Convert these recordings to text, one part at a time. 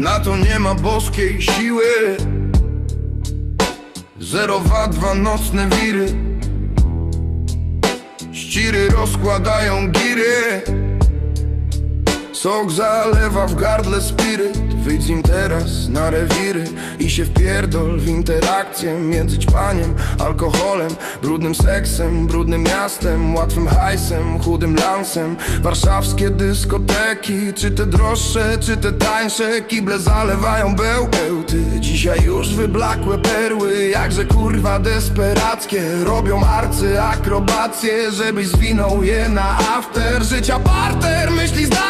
Na to nie ma boskiej siły. Zerowa dwa nocne wiry. Ściry rozkładają giry Sok zalewa w gardle spiryt. Wyjdź z nim teraz na rewiry I się wpierdol w interakcję Między ćpaniem, alkoholem Brudnym seksem, brudnym miastem Łatwym hajsem, chudym lansem. Warszawskie dyskoteki Czy te droższe, czy te tańsze Kible zalewają bełty Dzisiaj już wyblakłe perły Jakże kurwa desperackie. Robią arcy akrobacje Żebyś zwinął je na after. Życia parter, myśli zdarte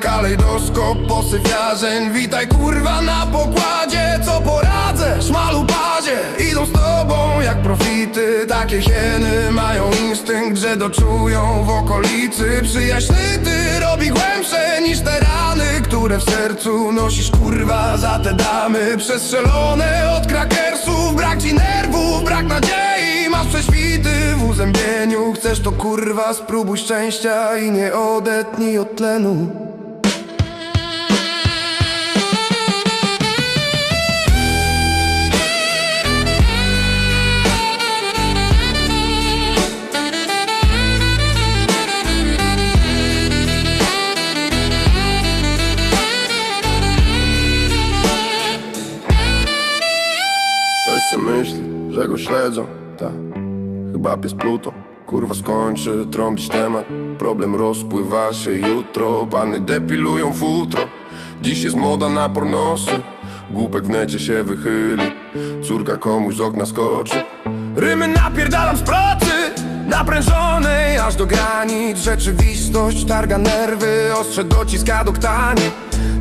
Kalejdoskop posyfiarzeń Witaj kurwa na pokładzie. Co poradzę, szmalu pazie Idą z tobą jak profity. Takie hieny mają instynkt Że doczują w okolicy. Przyjaźń ty robi głębsze niż te rany Które w sercu nosisz kurwa za te damy. Przestrzelone od krakersów. Brak ci nerwów, brak nadziei. Masz prześwity w uzębieniu. Chcesz to kurwa spróbuj szczęścia I nie odetnij od tlenu Ktoś se myśli, że go śledzą, tak Chyba pies Pluto, kurwa skończy trąbić temat. Problem rozpływa się jutro, pany depilują futro Dziś jest moda na pornosy, głupek w necie się wychyli. Córka komuś z okna skoczy. Rymy napierdalam z pracy, naprężonej aż do granic. Rzeczywistość targa nerwy, ostrze dociska do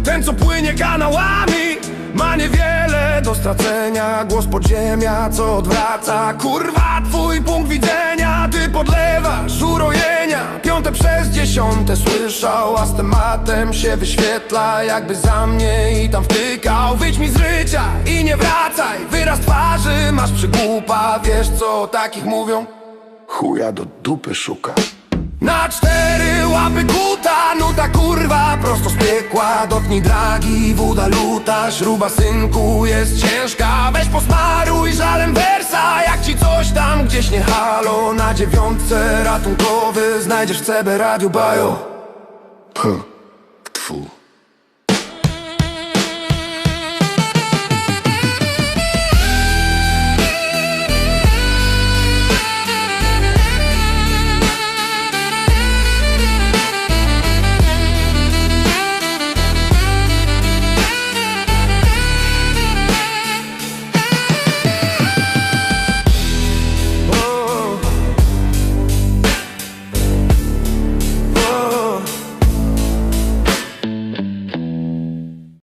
Ten co płynie kanałami ma niewiele do stracenia. Głos podziemia, co odwraca. Kurwa, twój punkt widzenia Ty podlewasz urojenia. Piąte przez dziesiąte słyszał A z tematem się wyświetla. Jakby za mnie i tam wtykał. Wyjdź mi z życia i nie wracaj. Wyraz twarzy masz przygłupa. Wiesz co o takich mówią? Chuja do dupy szuka. Na cztery łapy nuta kurwa prosto z piekła. Dotknij dragi, woda luta, śruba synku jest ciężka. Weź posmaruj żalem wersa, jak ci coś tam gdzieś nie halo. Na dziewiątce ratunkowy. Znajdziesz CB Radio Bio. Puh, tfu